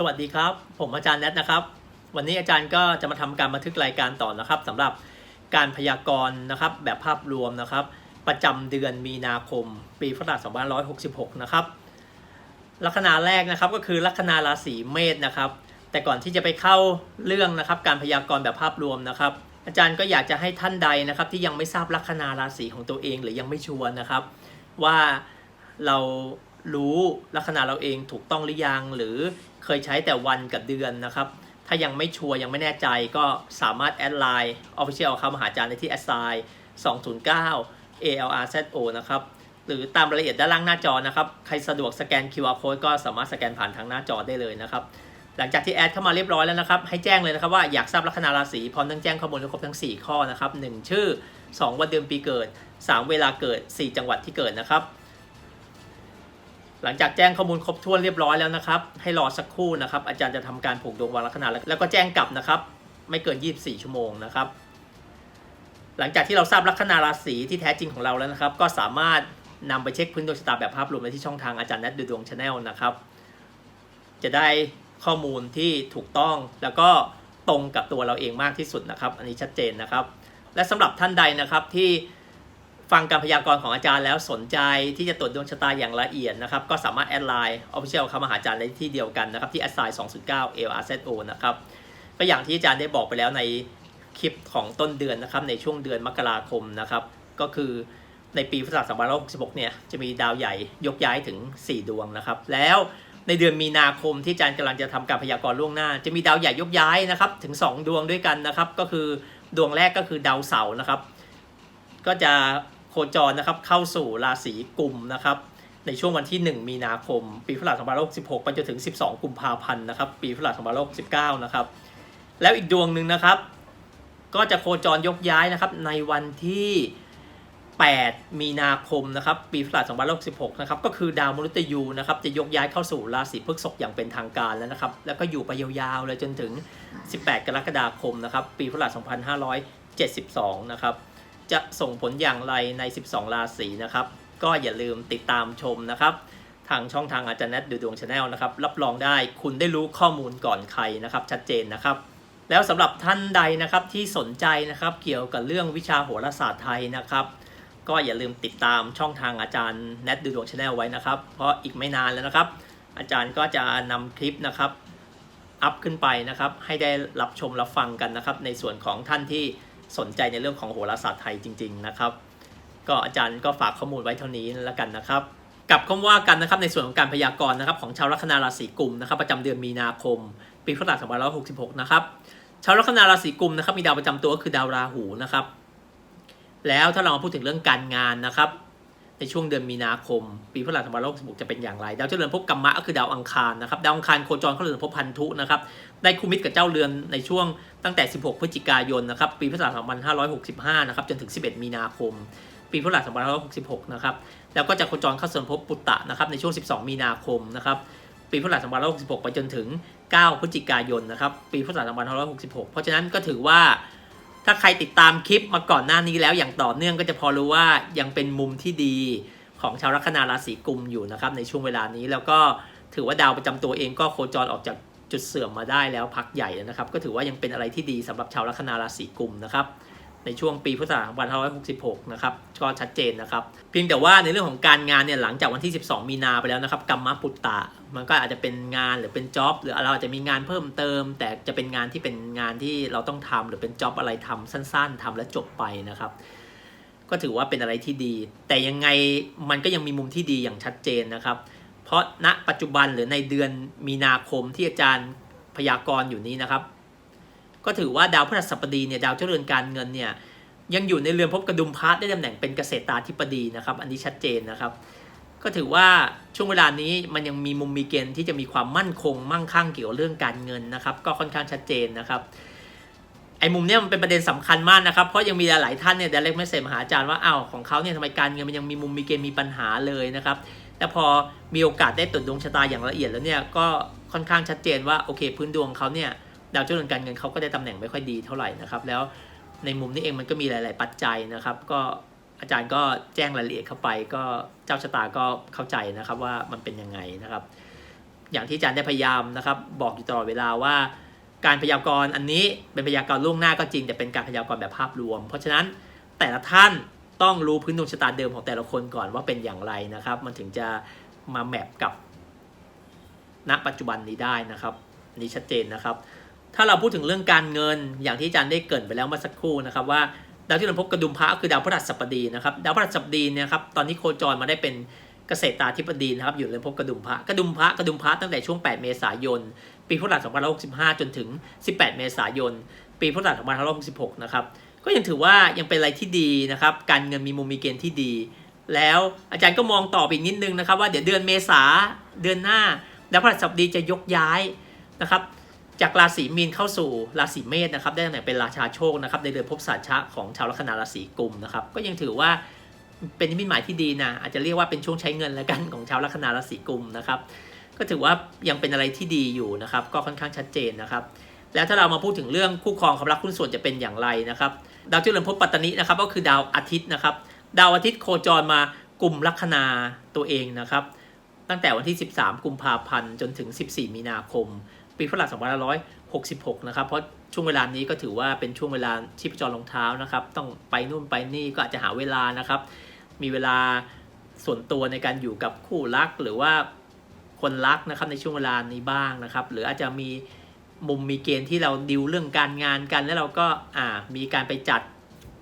สวัสดีครับ ผมอาจารย์แนทนะครับ วันนี้อาจารย์ก็จะมาทำการบันทึกรายการต่อนะครับสำหรับการพยากรณ์นะครับ แบบภาพรวมนะครับ ประจำเดือนมีนาคม ปีพุทธศักราช2566 นะครับลัคนาแรกนะครับก็คือลัคนาราศีเมษนะครับ แต่ก่อนที่จะไปเข้าเรื่องนะครับ การพยากรณ์แบบภาพรวมนะครับ อาจารย์ก็อยากจะให้ท่านใดนะครับ ที่ยังไม่ทราบลัคนาราศีของตัวเอง หรือยังไม่ชัวร์นะครับ ว่าเรารู้ลัคนาเราเองถูกต้องหรือยังหรือ เคยใช้แต่วันกับเดือนนะครับ ถ้ายังไม่ชัวร์ยังไม่แน่ใจก็สามารถแอดไลน์ Official เข้ามาหาอาจารย์ได้ที่ a s i 209 ALRZO นะครับ หรือตามรายละเอียดด้านล่างหน้าจอนะครับ ใครสะดวกสแกน QR code ก็สามารถสแกนผ่านทางหน้าจอได้เลยนะครับ หลังจากที่แอดเข้ามาเรียบร้อยแล้วนะครับ ให้แจ้งเลยนะครับว่าอยากทราบลัคนาราศีพร้อมทั้งแจ้งข้อมูลครบทั้ง 4 ข้อนะครับ 1 ชื่อ 2 วันเดือนปีเกิด 3 เวลาเกิด 4 จังหวัดที่เกิดนะครับ หลังจากแจ้งข้อมูลครบถ้วนเรียบร้อยแล้วนะครับ ให้รอสักครู่นะครับ อาจารย์จะทำการผูกดวงวันลัคนาแล้วแล้วก็แจ้งกลับนะครับ ไม่เกิน 24 ชั่วโมงนะครับ หลังจากที่เราทราบลัคนาราศีที่แท้จริงของเราแล้วนะครับ ก็สามารถนำไปเช็คพื้นดวงชะตาแบบภาพรวมได้ที่ช่องทางอาจารย์นัดดูดวงชาแนลนะครับ จะได้ข้อมูลที่ถูกต้องแล้วก็ตรงกับตัวเราเองมากที่สุดนะครับ อันนี้ชัดเจนนะครับ และสำหรับท่านใดนะครับที่ ฟังการพยากรณ์ของอาจารย์แล้วสนใจที่จะตรวจดวงชะตาอย่างละเอียดนะครับ ก็สามารถแอดไลน์ Official เข้ามาหาอาจารย์ได้ที่เดียวกันนะครับ ที่ a s i 209 LRZO นะครับ ก็อย่างที่อาจารย์ได้บอกไปแล้วในคลิปของต้นเดือนนะครับ ในช่วงเดือนมกราคมนะครับ ก็คือในปีพุทธศักราช2566 เนี่ย จะมีดาวใหญ่ยกย้ายถึง 4 ดวงนะครับ แล้วในเดือนมีนาคมที่อาจารย์กำลังจะทำการพยากรณ์ล่วงหน้า จะมีดาวใหญ่ยกย้ายนะครับ ถึง 2 ดวงด้วยกันนะครับ ก็คือดวงแรกก็คือดาวเสาร์นะครับ ก็จะ คจรนะครับเข้าสู่ราศีกุมนะครับในช่วงวันที่ 1 มีนาคม ปีพุทธศักราช26ไปจนถึง 12 กุมภาพันธ์นะครับ ปีพุทธศักราช29นะครับ แล้วอีกดวงหนึ่งนะครับ ก็จะโคจรยกย้ายนะครับ ในวันที่ 8 มีนาคมนะครับ ปีพุทธศักราช2566นะครับ ก็คือดาวมฤตยูนะครับ จะยกย้ายเข้าสู่ราศีพฤษภอย่างเป็นทางการแล้วนะครับ แล้วก็อยู่ไปยาวๆเลยจนถึง 18 กรกฎาคมนะครับ ปีพุทธศักราช2572 นะครับ จะส่งผลอย่างไรใน 12 ราศีนะครับ ก็อย่าลืมติดตามชมนะครับ ทางช่องทางอาจารย์แนทดูดวงชาแนลนะครับ รับรองได้คุณได้รู้ข้อมูลก่อนใครนะครับ ชัดเจนนะครับ แล้วสำหรับท่านใดนะครับที่สนใจนะครับเกี่ยวกับเรื่องวิชาโหราศาสตร์ไทยนะครับ ก็อย่าลืมติดตามช่องทางอาจารย์แนทดูดวงชาแนลไว้นะครับ เพราะอีกไม่นานแล้วนะครับ อาจารย์ก็จะนำคลิปนะครับอัพขึ้นไปนะครับ ให้ได้รับชมรับฟังกันนะครับ ในส่วนของท่านที่ สนใจในเรื่องของโหราศาสตร์ไทยจริง ๆนะครับ ก็อาจารย์ก็ฝากข้อมูลไว้เท่านี้แล้วกันนะครับกับคำว่ากันนะครับในส่วนของการพยากรณ์นะครับของชาวลัคนาราศีกุมนะครับประจำเดือนมีนาคม ปีพุทธศักราช2566 นะครับชาวลัคนาราศีกุมนะครับมีดาวประจำตัวก็คือดาวราหูนะครับ แล้วถ้าเรามาพูดถึงเรื่องการงานนะครับ ในช่วงเดือนมีนาคม ปีพุทธศักราช2566จะเป็นอย่างไร ดาวเจ้าเรือนภพกรรมะก็คือดาวอังคารนะครับ ดาวอังคารโคจรเข้าเรือนภพพันธุนะครับ ได้คู่มิตรกับเจ้าเรือนในช่วงตั้งแต่ 16 พฤศจิกายนนะครับ ปีพุทธศักราช2565 นะครับ จนถึง 11 มีนาคม ปีพุทธศักราช2566 นะครับ แล้วก็จะโคจรเข้าเรือนภพปุตตะนะครับ ในช่วง 12 มีนาคมนะครับ ปีพุทธศักราช2566 ไปจนถึง 9 พฤศจิกายนนะครับ ปีพุทธศักราช2566 เพราะฉะนั้นก็ถือว่า ถ้าใครติดตามคลิปมาก่อนหน้านี้แล้วอย่างต่อเนื่องก็จะพอรู้ว่ายังเป็นมุมที่ดีของชาวลัคนาราศีกุมอยู่นะครับในช่วงเวลานี้แล้วก็ถือว่าดาวประจำตัวเองก็โคจรออกจากจุดเสื่อมมาได้แล้วพักใหญ่นะครับ ก็ถือว่ายังเป็นอะไรที่ดีสำหรับชาวลัคนาราศีกุมนะครับ ในช่วงปีพุทธศักราช2566 นะครับ ก็ชัดเจนนะครับ เพียงแต่ว่าในเรื่องของการงานเนี่ยหลังจากวันที่ 12 มีนาไปแล้วนะครับกรรมปุตตะ มันก็อาจจะเป็นงานหรือเป็นจ็อบหรือเราอาจจะมีงานเพิ่มเติม แต่จะเป็นงานที่เป็นงานที่เราต้องทำหรือเป็นจ็อบอะไรทำสั้น ๆทำแล้วจบไปนะครับก็ถือว่าเป็นอะไรที่ดี แต่ยังไงมันก็ยังมีมุมที่ดีอย่างชัดเจนนะครับ เพราะณปัจจุบันหรือในเดือนมีนาคมที่อาจารย์พยากรณ์อยู่นี้นะครับ ก็ถือว่าดาวพฤหัสบดีเนี่ยดาวเจริญการเงินเนี่ยยังอยู่ในเรือนภพกระดุมพาร์ทได้ตำแหน่งเป็นเกษตราธิบดีนะครับ อันนี้ชัดเจนนะครับ ก็ถือว่าช่วงเวลานี้มันยังมีมุมมีเกณฑ์ที่จะมีความมั่นคงมั่งคั่งเกี่ยวเรื่องการเงินนะครับ ก็ค่อนข้างชัดเจนนะครับไอ้มุมเนี้ยมันเป็นประเด็นสำคัญมากนะครับ เพราะยังมีหลายท่านเนี่ยเดเล็กไม่เสมาหาอาจารย์ว่าอ้าวของเขาเนี่ยทำไมการเงินมันยังมีมุมมีเกณฑ์มีปัญหาเลยนะครับแต่พอมีโอกาสได้ตรวจดวงชะตาอย่างละเอียดแล้วเนี่ยก็ค่อนข้างชัดเจนว่าโอเค พื้นดวงเขาเนี่ย ดาวเจ้าเรือนการเงินเขาก็ได้ตำแหน่งไม่ค่อยดีเท่าไหร่นะครับ แล้วในมุมนี้เองมันก็มีหลาย ๆ ปัจจัยนะครับ ก็อาจารย์ก็แจ้งรายละเอียดเข้าไป ก็เจ้าชะตาก็เข้าใจนะครับว่ามันเป็นยังไงนะครับ อย่างที่อาจารย์ได้พยายามนะครับ บอกอยู่ตลอดเวลาว่า การพยากรณ์อันนี้เป็นพยากรณ์ล่วงหน้าก็จริง แต่เป็นการพยากรณ์แบบภาพรวม เพราะฉะนั้นแต่ละท่านต้องรู้พื้นดวงชะตาเดิมของแต่ละคนก่อนว่าเป็นอย่างไรนะครับ มันถึงจะมาแมปกับณปัจจุบันนี้ได้นะครับนนี้ชัดเจนนะครับ ถ้าเราพูดถึงเรื่องการเงิน อย่างที่อาจารย์ได้เกรินไปแล้วเมื่อสักครู่นะครับว่าดาวที่เราพบกระดุมพระคือดาวพฤหัสบดีนะครับดาวพฤหัสบดีเนี่ยครับตอนนี้โคจรมาได้เป็นเกษตรตาธิบดีนะครับอยู่ในภพกระดุมพระกระดุมพระกระดุมพระตั้งแต่ช่วง 8 เมษายน ปีพุทธศักราช2565 จนถึง 18 เมษายน ปีพุทธศักราช2566 นะครับก็ยังถือว่ายังเป็นอะไรที่ดีนะครับการเงินมีมุมมีเกณฑ์ที่ดี แล้วอาจารย์ก็มองต่อไปอีกนิดนึงนะครับว่าเดี๋ยวเดือนเมษาเดือนหน้าดาวพฤหัสบดีจะยกย้ายนะครับ จากราศีมีนเข้าสู่ราศีเมษนะครับได้ตำแหน่งเป็นราชาโชคนะครับในเดือนภพสัชชะของชาวลัคนาราศีกุมนะครับก็ยังถือว่าเป็นนิมิตหมายที่ดีนะอาจจะเรียกว่าเป็นช่วงใช้เงินแล้วกันของชาวลัคนาราศีกุมนะครับก็ถือว่ายังเป็นอะไรที่ดีอยู่นะครับก็ค่อนข้างชัดเจนนะครับแล้วถ้าเรามาพูดถึงเรื่องคู่ครองความรักคุณส่วนจะเป็นอย่างไรนะครับดาวจุลภพปัตตานินะครับก็คือดาวอาทิตย์นะครับดาวอาทิตย์โคจรมากลุ่มลัคนาตัวเองนะครับตั้งแต่วันที่ 13 กุมภาพันธ์จนถึง 14 มีนาคม ปีพุทธศักราช2566 นะครับ เพราะช่วงเวลานี้ก็ถือว่าเป็นช่วงเวลาชีพจรรองเท้านะครับ ต้องไปนู่นไปนี่ก็อาจจะหาเวลานะครับ มีเวลาส่วนตัวในการอยู่กับคู่รักหรือว่าคนรักนะครับในช่วงเวลานี้บ้างนะครับ หรืออาจจะมีมุมมีเกณฑ์ที่เราดิวเรื่องการงานกัน แล้วเราก็อ่ามีการไปจัด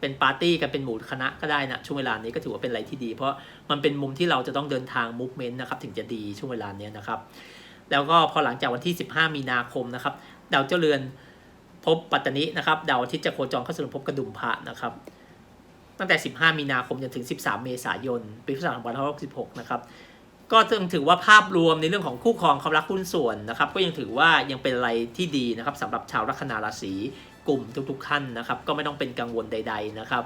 เป็นปาร์ตี้กันเป็นหมู่คณะก็ได้นะช่วงเวลานี้ก็ถือว่าเป็นอะไรที่ดี เพราะมันเป็นมุมที่เราจะต้องเดินทางมูฟเมนต์นะครับถึงจะดีช่วงเวลาเนี้ยนะครับ แล้วก็พอหลังจากวันที่ 15 มีนาคมนะครับ ดาวเจ้าเรือนพบปัตตานินะครับ ดาวอาทิตย์จะโคจรเข้าสู่ภพกระดุมพระนะครับ ตั้งแต่ 15 มีนาคมจนถึง 13 เมษายน ปีพุทธศักราช2566 นะครับ ก็ยังถือว่าภาพรวมในเรื่องของคู่ครองความรักหุ้นส่วนนะครับ ก็ยังถือว่ายังเป็นอะไรที่ดีนะครับสำหรับชาวลัคนาราศีกลุ่มทุกๆท่านนะครับ ก็ไม่ต้องเป็นกังวลใด ๆนะครับ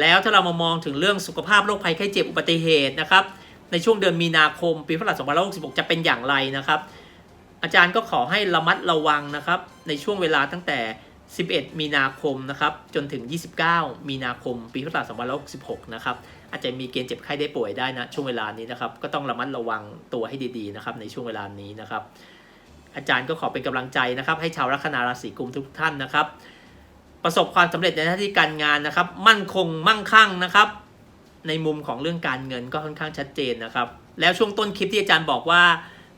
แล้วถ้าเรามามองถึงเรื่องสุขภาพโรคภัยไข้เจ็บอุบัติเหตุนะครับ ในช่วงเดือนมีนาคม ปีพุทธศักราช2566 จะเป็นอย่างไรนะครับ อาจารย์ก็ขอให้ระมัดระวังนะครับ ในช่วงเวลาตั้งแต่ 11 มีนาคมนะครับ จนถึง 29 มีนาคม ปีพุทธศักราช2566 นะครับ อาจจะมีเกณฑ์เจ็บไข้ได้ป่วยได้นะช่วงเวลานี้นะครับ ก็ต้องระมัดระวังตัวให้ดีๆนะครับในช่วงเวลานี้นะครับ อาจารย์ก็ขอเป็นกำลังใจนะครับ ให้ชาวลัคนาราศีกุมทุกท่านนะครับ ประสบความสำเร็จในหน้าที่การงานนะครับ มั่นคงมั่งคั่งนะครับ ในมุมของเรื่องการเงินก็ค่อนข้างชัดเจนนะครับ แล้วช่วงต้นคลิปที่อาจารย์บอกว่า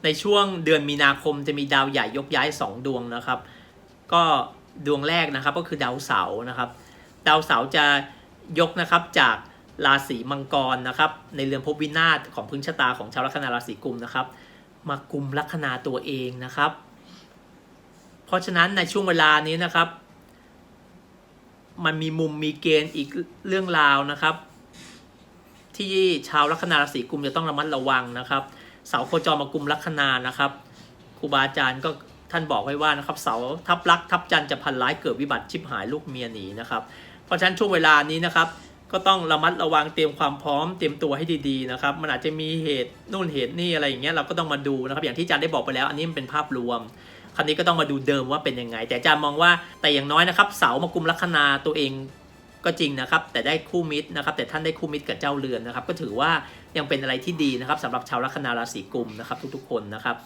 ในช่วงเดือนมีนาคมจะมีดาวใหญ่ยกย้าย 2 ดวงนะครับ ก็ดวงแรกนะครับก็คือดาวเสาร์นะครับ ดาวเสาร์จะยกนะครับจากราศีมังกรนะครับ ในเรือนภพวินาศของพื้นชะตาของชาวลัคนาราศีกุมนะครับ มากุมลัคนาตัวเองนะครับ เพราะฉะนั้นในช่วงเวลานี้นะครับ มันมีมุมมีเกณฑ์อีกเรื่องราวนะครับ ที่ชาวลัคนาราศีกุมจะต้องระมัดระวังนะครับ เสาโคจรมากุมลัคนานะครับครูบาอาจารย์ก็ท่านบอกไว้ว่านะครับเสาทับลักทับจันจะพันร้ายเกิดวิบัติชิบหายลูกเมียหนีนะครับ เพราะฉะนั้นช่วงเวลานี้นะครับก็ต้องระมัดระวังเตรียมความพร้อมเตรียมตัวให้ดีๆนะครับ มันอาจจะมีเหตุนู่นเหตุนี่อะไรอย่างเงี้ยเราก็ต้องมาดูนะครับ อย่างที่อาจารย์ได้บอกไปแล้ว อันนี้มันเป็นภาพรวมคราวนี้ก็ต้องมาดูเดิมว่าเป็นยังไง แต่อาจารย์มองว่าแต่อย่างน้อยนะครับ เสามากุมลัคนาตัวเอง ก็จริงนะครับ แต่ได้คู่มิตรนะครับ แต่ท่านได้คู่มิตรกับเจ้าเรือนนะครับ ก็ถือว่ายังเป็นอะไรที่ดีนะครับสำหรับชาวลัคนาราศีกุมนะครับ ทุกๆคนนะครับ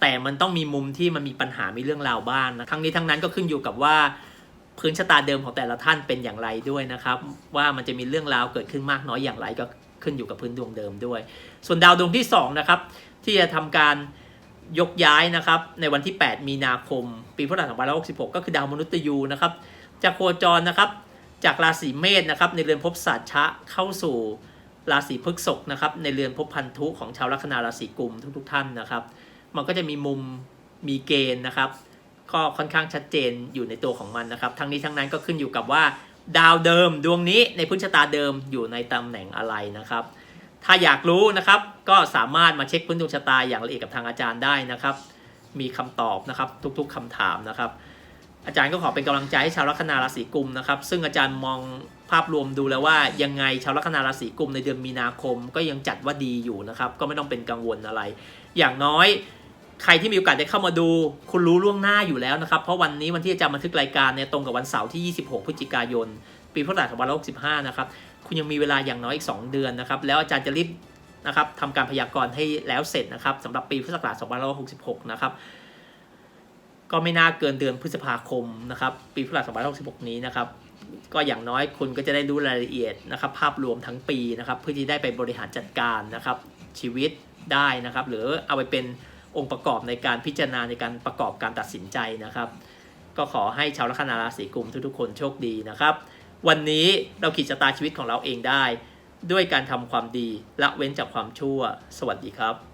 แต่มันต้องมีมุมที่มันมีปัญหามีเรื่องราวบ้างนะทั้งนี้ทั้งนั้นก็ขึ้นอยู่กับว่าพื้นชะตาเดิมของแต่ละท่านเป็นอย่างไรด้วยนะครับ ว่ามันจะมีเรื่องราวเกิดขึ้นมากน้อยอย่างไรก็ขึ้นอยู่กับพื้นดวงเดิมด้วย ส่วนดาวดวงที่สองนะครับที่จะทำการยกย้ายนะครับในวันที่ 8 มีนาคม ปีพุทธศักราช2566 ก็คือดาวมนุษย์ยูนะครับจะโคจรนะครับ จากราศีเมษนะครับในเรือนภพสัตชะเข้าสู่ราศีพฤษภนะครับในเรือนภพพันธุของชาวลัคนาราศีกุมทุกๆท่านนะครับ มันก็จะมีมุมมีเกณฑ์นะครับ ก็ค่อนข้างชัดเจนอยู่ในตัวของมันนะครับ ทั้งนี้ทั้งนั้นก็ขึ้นอยู่กับว่า ดาวเดิมดวงนี้ในพื้นชะตาเดิมอยู่ในตำแหน่งอะไรนะครับ ถ้าอยากรู้นะครับก็สามารถมาเช็คพื้นดวงชะตาอย่างละเอียดกับทางอาจารย์ได้นะครับ มีคำตอบนะครับทุกๆคำถามนะครับ อาจารย์ก็ขอเป็นกำลังใจให้ชาวลัคนาราศีกุมนะครับ ซึ่งอาจารย์มองภาพรวมดูแล้วว่ายังไงชาวลัคนาราศีกุมในเดือนมีนาคมก็ยังจัดว่าดีอยู่นะครับ ก็ไม่ต้องเป็นกังวลอะไร อย่างน้อยใครที่มีโอกาสได้เข้ามาดู คุณรู้ล่วงหน้าอยู่แล้วนะครับ เพราะวันนี้วันที่อาจารย์บันทึกรายการเนี่ยตรงกับวันเสาร์ที่ 26 พฤศจิกายน ปีพุทธศักราช2565นะครับคุณยังมีเวลาอย่างน้อยอีก 2 เดือนนะครับ แล้วอาจารย์จะรีบนะครับทำการพยากรณ์ให้แล้วเสร็จนะครับสำหรับปีพุทธศักราช2566 นะครับ ก็ไม่น่าเกินเดือนพฤษภาคมนะครับปีพุทธศักราช2566 นี้นะครับก็อย่างน้อยคุณก็จะได้รู้รายละเอียดนะครับภาพรวมทั้งปีนะครับเพื่อที่ได้ไปบริหารจัดการนะครับชีวิตได้นะครับ หรือเอาไปเป็นองค์ประกอบในการพิจารณาในการประกอบการตัดสินใจนะครับ ก็ขอให้ชาวลัคนาราศีกุมทุกๆ คนโชคดีนะครับ วันนี้เราขีดชะตาชีวิตของเราเองได้ ด้วยการทำความดีละเว้นจากความชั่ว สวัสดีครับ